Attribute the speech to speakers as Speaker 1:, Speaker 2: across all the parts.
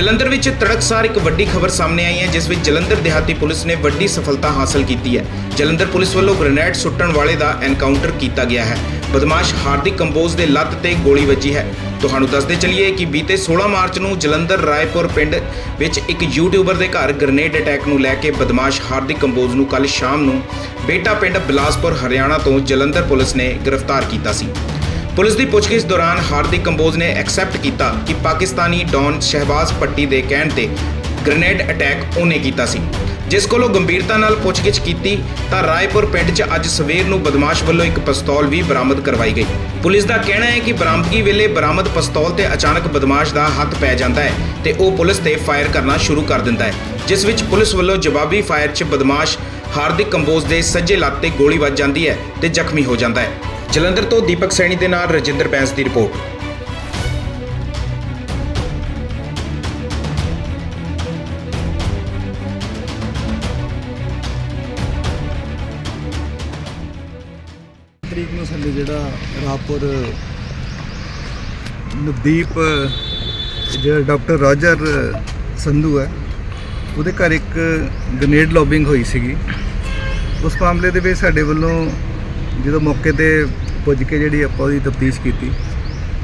Speaker 1: ਜਲੰਧਰ ਵਿੱਚ ਤੜਕਸਾਰ ਇੱਕ ਵੱਡੀ ਖਬਰ ਸਾਹਮਣੇ ਆਈ ਹੈ, ਜਿਸ ਵਿੱਚ ਜਲੰਧਰ ਦਿਹਾਤੀ ਪੁਲਿਸ ਨੇ ਵੱਡੀ ਸਫਲਤਾ ਹਾਸਲ ਕੀਤੀ ਹੈ। ਜਲੰਧਰ ਪੁਲਿਸ ਵੱਲੋਂ ਗ੍ਰਨੇਡ ਸੁੱਟਣ ਵਾਲੇ ਦਾ ਐਨਕਾਊਂਟਰ ਕੀਤਾ ਗਿਆ ਹੈ। ਬਦਮਾਸ਼ ਹਾਰਦਿਕ ਕੰਬੋਜ ਦੇ ਲੱਤ ਤੇ ਗੋਲੀ ਵੱਜੀ ਹੈ। ਤੁਹਾਨੂੰ ਦੱਸਦੇ ਚਲੀਏ ਕਿ ਬੀਤੇ 16 ਮਾਰਚ ਨੂੰ ਜਲੰਧਰ ਰਾਏਪੁਰ ਪਿੰਡ ਵਿੱਚ ਇੱਕ ਯੂਟਿਊਬਰ ਦੇ ਘਰ ਗ੍ਰਨੇਡ ਅਟੈਕ ਨੂੰ ਲੈ ਕੇ ਬਦਮਾਸ਼ ਹਾਰਦਿਕ ਕੰਬੋਜ ਨੂੰ ਕੱਲ ਸ਼ਾਮ ਨੂੰ ਬੇਟਾ ਪਿੰਡ ਬਿਲਾਸਪੁਰ, ਹਰਿਆਣਾ ਤੋਂ ਜਲੰਧਰ ਪੁਲਿਸ ਨੇ ਗ੍ਰਿਫਤਾਰ ਕੀਤਾ ਸੀ। ਪੁਲਿਸ ਦੀ ਪੁੱਛਗਿੱਛ ਦੌਰਾਨ ਹਾਰਦਿਕ ਕੰਬੋਜ ਨੇ ਐਕਸੈਪਟ ਕੀਤਾ ਕਿ ਪਾਕਿਸਤਾਨੀ ਡੌਨ ਸ਼ਹਿਬਾਜ਼ ਪੱਟੀ ਦੇ ਕਹਿਣ ਤੇ ਗ੍ਰਨੇਡ ਅਟੈਕ ਉਹਨੇ ਕੀਤਾ ਸੀ। ਜਿਸ ਕੋਲੋਂ ਗੰਭੀਰਤਾ ਨਾਲ ਪੁੱਛਗਿੱਛ ਕੀਤੀ ਤਾਂ ਰਾਏਪੁਰ ਪਿੰਡ 'ਚ ਅੱਜ ਸਵੇਰ ਨੂੰ ਬਦਮਾਸ਼ ਵੱਲੋਂ ਇੱਕ ਪਿਸਤੌਲ ਵੀ ਬਰਾਮਦ ਕਰਵਾਈ ਗਈ। ਪੁਲਿਸ ਦਾ ਕਹਿਣਾ ਹੈ ਕਿ ਬਰਾਮਦਗੀ ਵੇਲੇ ਬਰਾਮਦ ਪਿਸਤੌਲ ਤੇ ਅਚਾਨਕ ਬਦਮਾਸ਼ ਦਾ ਹੱਥ ਪੈ ਜਾਂਦਾ ਹੈ ਤੇ ਉਹ ਪੁਲਿਸ ਤੇ ਫਾਇਰ ਕਰਨਾ ਸ਼ੁਰੂ ਕਰ ਦਿੰਦਾ ਹੈ, ਜਿਸ ਵਿੱਚ ਪੁਲਿਸ ਵੱਲੋਂ ਜਵਾਬੀ ਫਾਇਰ 'ਚ ਬਦਮਾਸ਼ ਹਾਰਦਿਕ ਕੰਬੋਜ ਦੇ ਸੱਜੇ ਲੱਤ ਤੇ ਗੋਲੀ ਵੱਜ ਜਾਂਦੀ ਹੈ ਤੇ ਜ਼ਖਮੀ ਹੋ ਜਾਂਦਾ ਹੈ। ਜਲੰਧਰ ਤੋਂ ਦੀਪਕ ਸੈਣੀ ਦੇ ਨਾਲ ਰਜਿੰਦਰ ਬੈਂਸ ਦੀ ਰਿਪੋਰਟ।
Speaker 2: ਤਰੀਕ ਨੂੰ ਸਾਡੇ ਜਿਹੜਾ ਰਾਪੁਰ ਨਵਦੀਪ, ਜਿਹੜਾ ਡਾਕਟਰ ਰਾਜਰ ਸੰਧੂ ਹੈ, ਉਹਦੇ ਘਰ ਇੱਕ ਗ੍ਰਨੇਡ ਲੌਬਿੰਗ ਹੋਈ ਸੀਗੀ। ਉਸ ਮਾਮਲੇ ਦੇ ਵਿੱਚ ਸਾਡੇ ਵੱਲੋਂ ਜਦੋਂ ਮੌਕੇ ਤੇ ਪੁੱਜ ਕੇ ਜਿਹੜੀ ਆਪਾਂ ਉਹਦੀ ਤਫਤੀਸ਼ ਕੀਤੀ,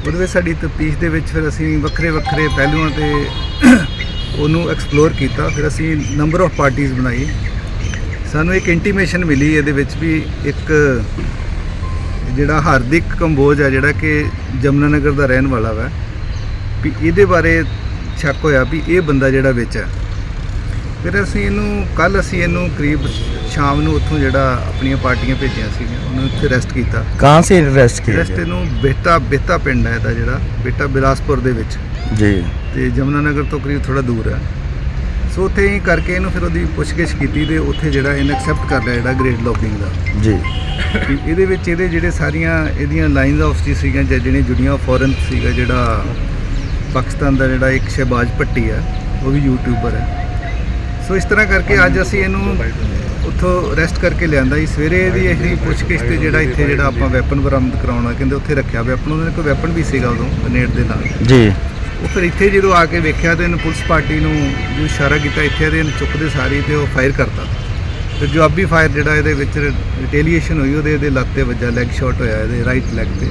Speaker 2: ਉਹਦੇ ਵਿੱਚ ਸਾਡੀ ਤਫਤੀਸ਼ ਦੇ ਵਿੱਚ ਫਿਰ ਅਸੀਂ ਵੱਖਰੇ ਵੱਖਰੇ ਪਹਿਲੂਆਂ ਤੇ ਉਹਨੂੰ ਐਕਸਪਲੋਰ ਕੀਤਾ। ਫਿਰ ਅਸੀਂ ਨੰਬਰ ਆਫ ਪਾਰਟੀਆਂ ਬਣਾਈ। ਸਾਨੂੰ ਇੱਕ ਇੰਟੀਮੇਸ਼ਨ ਮਿਲੀ ਇਹਦੇ ਵਿੱਚ ਵੀ ਇੱਕ ਜਿਹੜਾ ਹਾਰਦਿਕ ਕੰਬੋਜ ਆ, ਜਿਹੜਾ ਕਿ ਜਮਨਾ ਨਗਰ ਦਾ ਰਹਿਣ ਵਾਲਾ ਵਾ, ਵੀ ਇਹਦੇ ਬਾਰੇ ਸ਼ੱਕ ਹੋਇਆ ਵੀ ਇਹ ਬੰਦਾ ਜਿਹੜਾ ਵਿੱਚ ਹੈ ਫਿਰ ਅਸੀਂ ਇਹਨੂੰ ਕੱਲ ਅਸੀਂ ਇਹਨੂੰ ਕਰੀਬ ਸ਼ਾਮ ਨੂੰ ਉੱਥੋਂ ਜਿਹੜਾ ਆਪਣੀਆਂ ਪਾਰਟੀਆਂ ਭੇਜੀਆਂ ਸੀ ਉਹਨੂੰ ਇੱਥੇ ਰੈਸਟ ਕੀਤਾ।
Speaker 3: ਕਾਂ ਸੇ ਰੈਸਟ ਕੀਤਾ?
Speaker 2: ਰੈਸਟ ਇਹਨੂੰ ਬੇਟਾ ਬੇਟਾ ਪਿੰਡ ਹੈ ਇਹਦਾ ਜਿਹੜਾ ਬੇਟਾ ਬਿਲਾਸਪੁਰ ਦੇ ਵਿੱਚ।
Speaker 3: ਜੀ।
Speaker 2: ਤੇ ਜਮਨਾ ਨਗਰ ਤੋਂ ਕਰੀਬ ਥੋੜਾ ਦੂਰ ਹੈ। ਸੋ ਉੱਥੇ ਹੀ ਕਰਕੇ ਇਹਨੂੰ ਫਿਰ ਉਹਦੀ ਪੁੱਛਗਿੱਛ ਕੀਤੀ ਤੇ ਉੱਥੇ ਜਿਹੜਾ ਇਹਨੇ ਐਕਸੈਪਟ ਕਰ ਲਿਆ ਜਿਹੜਾ ਗ੍ਰੇਡ ਲੌਕਿੰਗ ਦਾ। ਜੀ। ਇਹਦੇ ਵਿੱਚ ਇਹਦੇ ਜਿਹੜੇ ਸਾਰੀਆਂ ਇਹਦੀਆਂ ਲਾਈਨਸ ਆਫ ਜੀ ਸੀਗੀਆਂ ਜਿਹੜੀਆਂ ਜੁੜੀਆਂ ਫੋਰਨ ਸੀਗਾ ਜਿਹੜਾ ਪਾਕਿਸਤਾਨ ਦਾ ਜਿਹੜਾ ਇੱਕ ਸ਼ਹਿਬਾਜ਼ ਪੱਟੀ ਆ ਉਹ ਵੀ ਯੂਟਿਊਬਰ ਹੈ। ਸੋ ਇਸ ਤਰ੍ਹਾਂ ਕਰਕੇ ਅੱਜ ਅਸੀਂ ਇਹਨੂੰ ਉੱਥੋਂ ਅਰੈਸਟ ਕਰਕੇ ਲਿਆਂਦਾ ਜੀ। ਸਵੇਰੇ ਇਹਦੀ ਅਸੀਂ ਪੁੱਛਗਿੱਛ ਤੇ ਜਿਹੜਾ ਇੱਥੇ ਜਿਹੜਾ ਆਪਾਂ ਵੈਪਨ ਬਰਾਮਦ ਕਰਾਉਣਾ ਕਹਿੰਦੇ ਉੱਥੇ ਰੱਖਿਆ ਵੈਪਨ ਉਹਦੇ ਕੋਲ ਵੈਪਨ ਵੀ ਸੀਗਾ ਉਦੋਂ ਗ੍ਰੇਨੇਡ ਦੇ ਨਾਲ।
Speaker 3: जी
Speaker 2: ਉਹ ਫਿਰ ਇੱਥੇ ਜਦੋਂ ਆ ਕੇ ਵੇਖਿਆ ਤੇ ਇਹਨੂੰ ਪੁਲਿਸ ਪਾਰਟੀ ਨੂੰ ਜੋ ਇਸ਼ਾਰਾ ਕੀਤਾ ਇੱਥੇ ਦੇ ਇਹਨੂੰ ਚੁੱਕਦੇ ਸਾਰੀ ਤੇ ਉਹ ਫਾਇਰ ਕਰਤਾ। ਤੇ ਜਵਾਬੀ ਫਾਇਰ ਜਿਹੜਾ ਇਹਦੇ ਵਿੱਚ ਰਿਟੇਲੀਏਸ਼ਨ ਹੋਈ ਉਹਦੇ ਇਹਦੇ ਲੱਤ ਤੇ ਵੱਜਾ ਲੈਗ ਸ਼ਾਟ ਹੋਇਆ ਇਹਦੇ ਰਾਈਟ ਲੈਗ ਤੇ।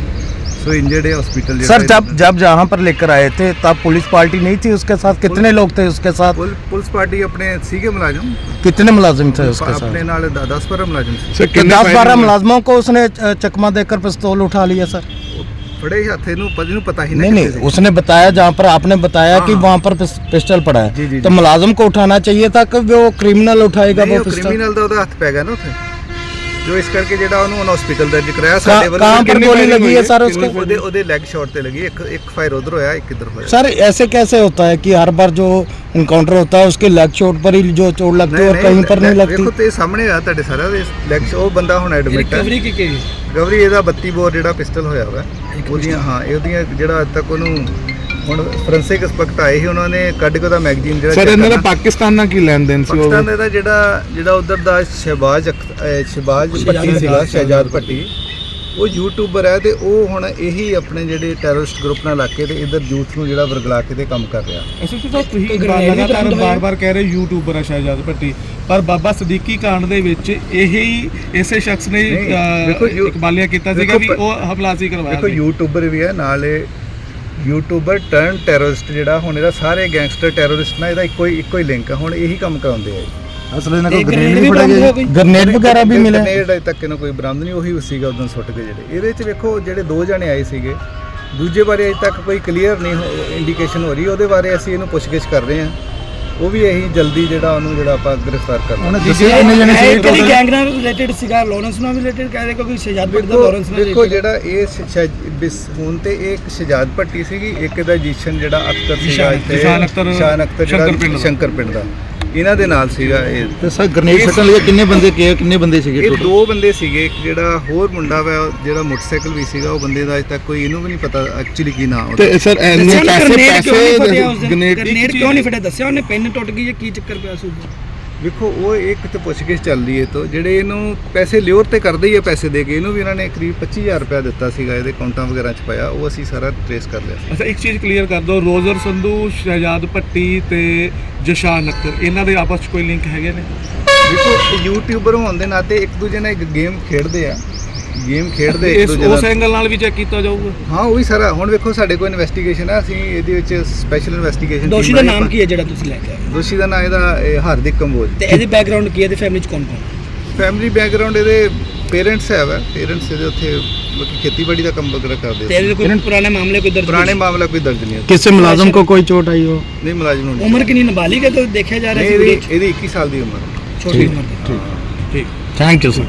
Speaker 2: ਸੋ ਇੰਜਰਡ ਹੈ ਹਸਪੀਟਲ
Speaker 3: सर जब जब जहाँ पर लेकर आए थे तब पुलिस पार्टी नहीं थी उसके साथ कितने लोग थे उसके साथ
Speaker 2: ਪੁਲਿਸ ਪਾਰਟੀ ਆਪਣੇ ਸੀਗੇ ਮੁਲਾਜ਼ਮ
Speaker 3: कितने मुलाजिम थे उसके
Speaker 2: ਆਪਣੇ
Speaker 3: साथ
Speaker 2: ਨਾਲ 10 12 ਮੁਲਾਜ਼ਮ ਸੀ
Speaker 3: तो दस बारह मुलाजमों को उसने अ, चकमा देकर पिस्तौल उठा लिया सर
Speaker 2: ਫੜੇ ਹੀ ਹੱਥ ਇਹਨੂੰ ਪਤਾ ਨੂੰ ਪਤਾ ਹੀ
Speaker 3: नहीं
Speaker 2: ਕਿੱਥੇ
Speaker 3: नहीं
Speaker 2: ਸੀ।
Speaker 3: उसने बताया जहाँ पर आपने बताया कि
Speaker 2: हाँ।
Speaker 3: वहाँ पर पिस- पिस्टल पड़ा
Speaker 2: जी,
Speaker 3: है
Speaker 2: जी,
Speaker 3: तो
Speaker 2: जी।
Speaker 3: मुलाजिम को उठाना चाहिए था कि वो क्रिमिनल उठाएगा
Speaker 2: ਨਹੀਂ
Speaker 3: वो
Speaker 2: ਉਹ
Speaker 3: पिस्टल
Speaker 2: ਕ੍ਰਿਮੀਨਲ ਦਾ ਉਹਦਾ ਹੱਥ ਪੈ ਗਿਆ ਨਾ ਉੱਥੇ ਜੋ ਇਸ ਕਰਕੇ ਜਿਹੜਾ ਉਹਨੂੰ ਹੁਣ ਹਸਪੀਟਲ ਦਰਜ ਕਰਾਇਆ
Speaker 3: कहाँ कहाँ पर
Speaker 2: ਕਿੰਨੀ
Speaker 3: गोली
Speaker 2: firing
Speaker 3: लगी
Speaker 2: ਹੋਈ
Speaker 3: है सर उसके
Speaker 2: ਉਹਦੇ ਉਹਦੇ ਲੈਗ ਸ਼ਾਟ ਤੇ ਲੱਗੀ ਇੱਕ ਇੱਕ ਫਾਇਰ ਉਧਰ ਹੋਇਆ ਇੱਕ ਇੱਧਰ ਹੋਇਆ
Speaker 3: सर ऐसे कैसे होता है कि हर बार जो इनकाउंटर होता है उसके लेग चोट पर ही जो चोट लगती है और कहीं पर नहीं लगती
Speaker 2: ਵੇਖੋ ਤੇ ਸਾਹਮਣੇ ਆ ਤੁਹਾਡੇ ਸਾਰਾ ਦੇ ਲੈਗ ਉਹ ਬੰਦਾ ਹੁਣ ਐਡਮਿਟ ਹੈ
Speaker 4: ਰਿਕਵਰੀ ਕੀ ਕੀ
Speaker 2: ਰਿਕਵਰੀ ਇਹਦਾ 32 ਬੋਰ ਜਿਹੜਾ ਪਿਸਟਲ ਹੋਇਆ ਵਾ ਉਹਦੀਆਂ ਹਾਂ ਇਹਦੀਆਂ ਜਿਹੜਾ ਅੱਜ ਤੱਕ ਉਹਨੂੰ ਹੁਣ ਫੋਰੈਂਸਿਕ ਐਕਸਪਰਟ ਆਏ ਸੀ ਉਹਨਾਂ ਨੇ ਕੱਢ ਕੇ ਉਹਦਾ ਮੈਗਜ਼ੀਨ ਜਿਹੜਾ
Speaker 5: ਸਰ
Speaker 2: check
Speaker 5: ਇਹਨਾਂ ਦਾ
Speaker 2: ਕਰਨਾ।
Speaker 5: ਪਾਕਿਸਤਾਨ ਨਾਲ ਕੀ ਲੈਣ ਦੇਣ ਸੀ ਉਹ
Speaker 2: ਪਾਕਿਸਤਾਨ ਦਾ ਜਿਹੜਾ ਜਿਹੜਾ ਉਧਰ ਦਾ ਸ਼ਹਿਬਾਜ਼ ਅਹ ਸ਼ਹਿਬਾਜ਼ ਭੱਟੀ ਸੀਗਾ ਸ਼ਹਿਜਾਦ ਭੱਟੀ। ਉਹ ਯੂਟਿਊਬਰ ਹੈ ਤੇ ਉਹ ਹੁਣ ਇਹੀ ਆਪਣੇ ਜਿਹੜੇ ਟੈਰਰਿਸਟ ਗਰੁੱਪ ਨਾਲ ਲਾ ਕੇ ਤੇ ਇਧਰ ਯੂਥ ਨੂੰ ਜਿਹੜਾ ਵਰਗਲਾ ਕੇ ਤੇ ਕੰਮ ਕਰ ਰਿਹਾ।
Speaker 4: ਐਸਐਸਪੀ ਸਾਹਿਬ ਤੁਸੀਂ ਲਗਾਤਾਰ ਬਾਰ-ਬਾਰ ਕਹਿ ਰਹੇ ਯੂਟਿਊਬਰ ਆ ਸ਼ਹਿਜਾਦ ਭੱਟੀ। ਪਰ ਬਾਬਾ ਸਦੀਕੀ ਕਾਂਡ ਦੇ ਵਿੱਚ ਇਹੀ ਇਸੇ ਸ਼ਖਸ ਨੇ
Speaker 2: ਨਹੀਂ,
Speaker 4: ਅਹ,
Speaker 2: ਦੇਖੋ ਯੂ-
Speaker 4: ਇਕਬਾਲਿਆ ਕੀਤਾ ਸੀਗਾ ਵੀ
Speaker 2: ਦੇਖੋ,
Speaker 4: ਉਹ ਹਮਲਾਸੀ ਕਰਵਾਇਆ
Speaker 2: ਦੇਖੋ
Speaker 4: ਸੀ।
Speaker 2: ਯੂਟਿਊਬਰ ਵੀ ਹੈ ਨਾਲੇ ਯੂਟਿਊਬਰ ਟਰਨ ਟੈਰਰਿਸਟ ਜਿਹੜਾ ਹੁਣ ਇਹਦਾ ਸਾਰੇ ਗੈਂਗਸਟਰ ਟੈਰਰਿਸਟ ਨਾਲ ਇਹਦਾ ਇੱਕੋ ਹੀ ਇੱਕੋ ਹੀ ਲਿੰਕ ਆ। ਹੁਣ ਇਹੀ ਕੰਮ ਕਰਾਉਂਦੇ ਆ
Speaker 3: ਅਸਲ ਇਹਨਾਂ
Speaker 4: ਕੋਲ ਗ੍ਰੇਨੇਡ ਵੀ ਫੜਿਆ
Speaker 3: ਗ੍ਰੇਨੇਡ ਵਗੈਰਾ ਵੀ ਮਿਲੇ।
Speaker 2: ਗ੍ਰੇਨੇਡ ਅਜੇ ਤੱਕ ਇਹਨਾਂ ਕੋਈ ਬਰਾਮਦ ਨਹੀਂ ਉਹੀ ਸੀਗਾ ਉਦੋਂ ਸੁੱਟ ਕੇ ਜਿਹੜੇ। ਇਹਦੇ ਵਿੱਚ ਵੇਖੋ ਜਿਹੜੇ ਦੋ ਜਣੇ ਆਏ ਸੀਗੇ ਦੂਜੇ ਬਾਰੇ ਅਜੇ ਤੱਕ ਕੋਈ ਕਲੀਅਰ ਨਹੀਂ ਇੰਡੀਕੇਸ਼ਨ ਹੋ ਰਹੀ। ਉਹਦੇ ਬਾਰੇ ਅਸੀਂ ਇਹਨੂੰ ਪੁੱਛਗਿੱਛ ਕਰ ਰਹੇ ਹਾਂ। ਉਹ ਵੀ ਇਹੀ ਜਲਦੀ ਜਿਹੜਾ ਉਹਨੂੰ ਜਿਹੜਾ ਆਪਾਂ ਗ੍ਰਿਫਤਾਰ ਕਰਨਾ।
Speaker 6: ਇਹ ਕਿਹੜੀ ਗੈਂਗ ਨਾਲ ਰਿਲੇਟਡ ਸੀਗਾ ਲਾਰੈਂਸ ਨਾਲ ਰਿਲੇਟਡ ਕਹਿ ਰਹੇ ਕਿਉਂਕਿ ਸ਼ਹਿਜਾਦ ਪਿੰਡ ਦਾ ਲਾਰੈਂਸ ਨਾਲ
Speaker 2: ਦੇਖੋ ਜਿਹੜਾ ਇਹ ਸ਼- ਹੁਣ ਤੇ ਇਹ ਇੱਕ ਸ਼ਜਾਦ ਭੱਟੀ ਸੀਗੀ ਇੱਕ ਦਾ ਜੀਸ਼ਨ ਜਿਹੜਾ ਅਖਤਰ ਸੀਗਾ ਇੱਥੇ।
Speaker 4: ਅਖਤਰ
Speaker 2: ਨਿਸ਼ਾਨ ਅਖਤਰ ਜਿਹੜਾ
Speaker 4: ਦਾ।
Speaker 2: ਸ਼ੰਕਰ ਪਿੰਡ ਦਾ। ਇਹਨਾਂ ਦੇ ਨਾਲ ਸੀਗਾ ਇਹ।
Speaker 3: ਤੇ ਸਰ ਗ੍ਰਨੇਡ ਇਹ- ਲਈ ਕਿੰਨੇ ਬੰਦੇ ਗਏ ਕਿੰਨੇ ਬੰਦੇ ਸੀਗੇ
Speaker 2: ਇਹ ਦੋ ਬੰਦੇ ਸੀਗੇ ਇੱਕ ਜਿਹੜਾ ਹੋਰ ਮੁੰਡਾ ਵਾ ਜਿਹੜਾ ਮੋਟਰਸਾਈਕਲ ਵੀ ਸੀਗਾ ਉਹ ਬੰਦੇ ਦਾ ਅਜੇ ਤੱਕ ਕੋਈ ਇਹਨੂੰ ਵੀ ਨਹੀਂ ਪਤਾ ਐਕਚੁਅਲੀ ਕੀ ਨਾਂ ਉਹਦਾ।
Speaker 5: ਤੇ ਸਰ ਇੰਨੇ ਪੈਸੇ ਪੈਸੇ
Speaker 6: ਕਿਉਂ ਨਹੀਂ ਫੜਿਆ? ਦੱਸਿਆ ਉਹਨੇ ਪਿੰਨ ਟੁੱਟ ਗਈ ਜਾਂ ਕੀ ਚੱਕਰ ਪਿਆ ਸੀ ਉਹਦਾ
Speaker 2: ਵੇਖੋ ਉਹ ਇੱਕ ਤੇ ਪੁੱਛਗਿੱਛ ਚੱਲਦੀ ਹੈ ਤੋਂ ਜਿਹੜੇ ਇਹਨੂੰ ਪੈਸੇ ਲਿਓਰ ਤੇ ਕਰਦੇ ਹੀ ਆ ਪੈਸੇ ਦੇ ਕੇ ਇਹਨੂੰ ਵੀ ਇਹਨਾਂ ਨੇ ਕਰੀਬ 25000 ਰੁਪਇਆ ਦਿੱਤਾ ਸੀਗਾ ਇਹਦੇ ਅਕਾਊਂਟਾਂ ਵਗੈਰਾ ਚ ਪਾਇਆ ਉਹ ਅਸੀਂ ਸਾਰਾ ਟ੍ਰੇਸ ਕਰ ਲਿਆ
Speaker 4: ਅੱਛਾ ਇੱਕ ਚੀਜ਼ ਕਲੀਅਰ ਕਰ ਦਿਓ ਰੋਜ਼ਰ ਸੰਧੂ ਸ਼ਹਿਜਾਦ ਭੱਟੀ ਤੇ ਜਸ਼ਾਨ ਅਖਤਰ ਇਹਨਾਂ ਦੇ ਆਪਸ 'ਚ ਕੋਈ ਲਿੰਕ ਹੈਗੇ ਨੇ?
Speaker 2: ਦੇਖੋ ਯੂਟਿਊਬਰ ਹੋਣ ਦੇ ਨਾਤੇ ਇੱਕ ਦੂਜੇ ਨਾਲ ਇੱਕ ਗੇਮ ਖੇਡਦੇ ਆ। ਗੇਮ ਖੇਡਦੇ ਇੱਕ
Speaker 4: ਇਸ
Speaker 2: ਦੂਜੇ
Speaker 4: ਉਸ
Speaker 2: ਨਾਲ
Speaker 4: ਐਂਗਲ ਨਾਲ ਵੀ ਚੈੱਕ ਕੀਤਾ ਜਾਊਗਾ
Speaker 2: ਹਾਂ ਉਹ ਵੀ ਸਾਰਾ ਹੁਣ ਵੇਖੋ ਸਾਡੇ ਕੋਲ ਇਨਵੈਸਟੀਗੇਸ਼ਨ ਆ ਅਸੀਂ ਇਹਦੇ ਵਿੱਚ ਸਪੈਸ਼ਲ ਇਨਵੈਸਟੀਗੇਸ਼ਨ
Speaker 6: ਦੋਸ਼ੀ ਦਾ ਨਾਮ ਕੀ ਹੈ ਜਿਹੜਾ ਤੁਸੀਂ ਲੈ ਕੇ ਆਏ
Speaker 2: ਦੋਸ਼ੀ ਦਾ ਨਾਮ ਇਹਦਾ ਇਹ ਹਾਰਦਿਕ ਕੰਬੋਜ
Speaker 6: ਤੇ ਇਹਦੀ ਬੈਕਗ੍ਰਾਉਂਡ ਕੀ ਹੈ ਤੇ ਫੈਮਿਲੀ ਚ ਕੌਣ ਕੌਣ
Speaker 2: ਫੈਮਿਲੀ ਬੈਕਗ੍ਰਾਉਂਡ ਇਹਦੇ ਪੇਰੈਂਟਸ ਹੈ ਵਾ ਪੇਰੈਂਟਸ ਇਹਦੇ ਉੱਥੇ ਮਤਲਬ ਖੇਤੀਬਾੜੀ ਦਾ ਕੰਮ ਵਗੈਰਾ ਕਰਦੇ
Speaker 6: ਤੇ ਇਹਦੇ
Speaker 2: ਸੀ
Speaker 6: ਕੋਈ ਪੁਰਾਣੇ ਮਾਮਲੇ ਕੋਈ ਦਰਜ
Speaker 2: ਪੁਰਾਣੇ ਮਾਮਲਾ ਕੋਈ ਦਰਜ ਨਹੀਂ ਹੈ
Speaker 3: किससे मुलाजम को कोई चोट आई हो
Speaker 2: ਨਹੀਂ ਮੁਲਾਜ਼ਮ ਨੂੰ
Speaker 6: ਉਮਰ ਕਿੰਨੀ ਨਾਬਾਲਿਗ ਹੈ ਤਾਂ ਦੇਖਿਆ ਜਾ ਰਿਹਾ
Speaker 2: ਨਹੀਂ
Speaker 6: ਸੀ
Speaker 2: ਇਹਦੀ
Speaker 6: ਵੀਡੀਓ 'ਚ।
Speaker 2: ਇਹਦੀ 21 ਸਾਲ ਦੀ ਉਮਰ ਹੈ
Speaker 6: ਛੋਟੀ ਉਮਰ ਦੀ
Speaker 4: ਠੀਕ
Speaker 3: थैंक यू सर